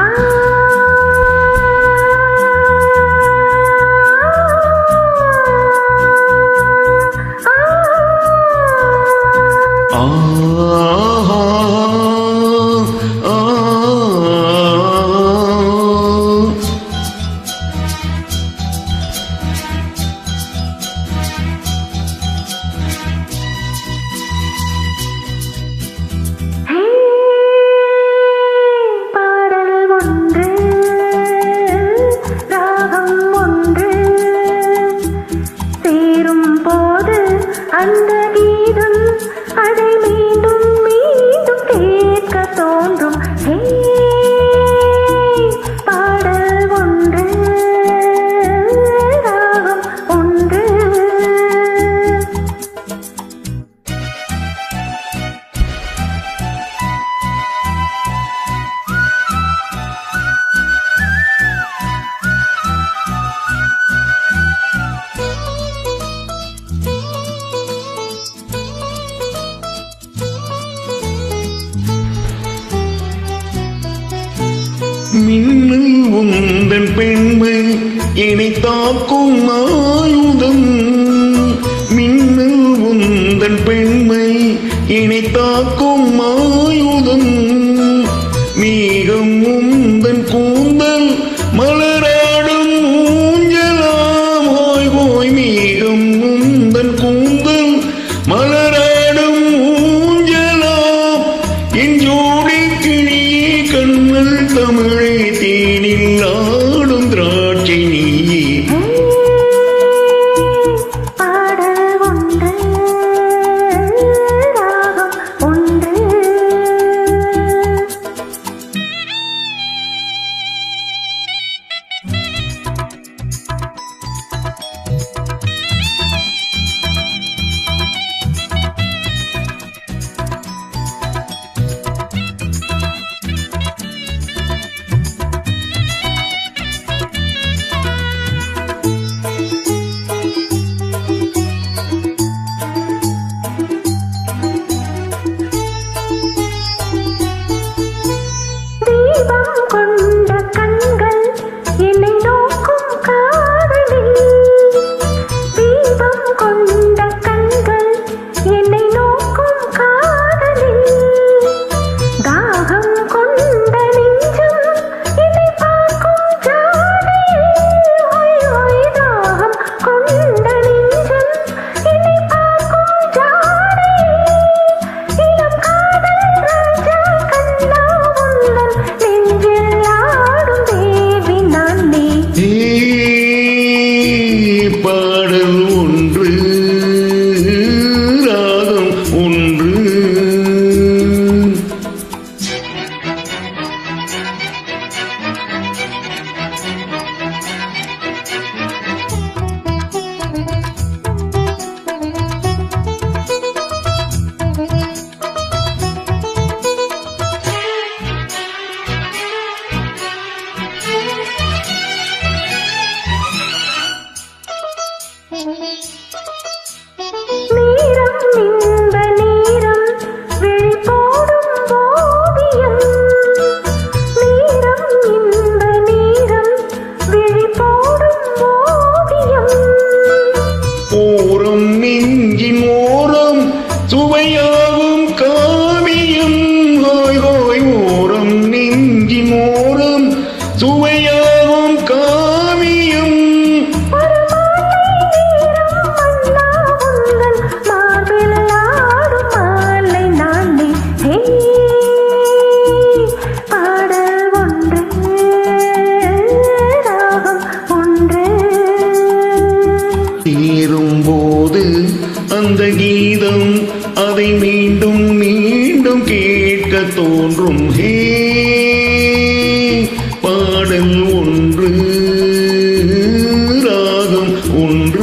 Bye. உந்தன் பெண்மை இனி தாக்கும் ஆயுதம் மின்னல் உந்தன் பெண்மை இனி தாக்கும் ஆயுதம் கீதம் அதை மீண்டும் மீண்டும் கேட்க தோன்றும் ஹே பாடல் ஒன்று ராகம் ஒன்று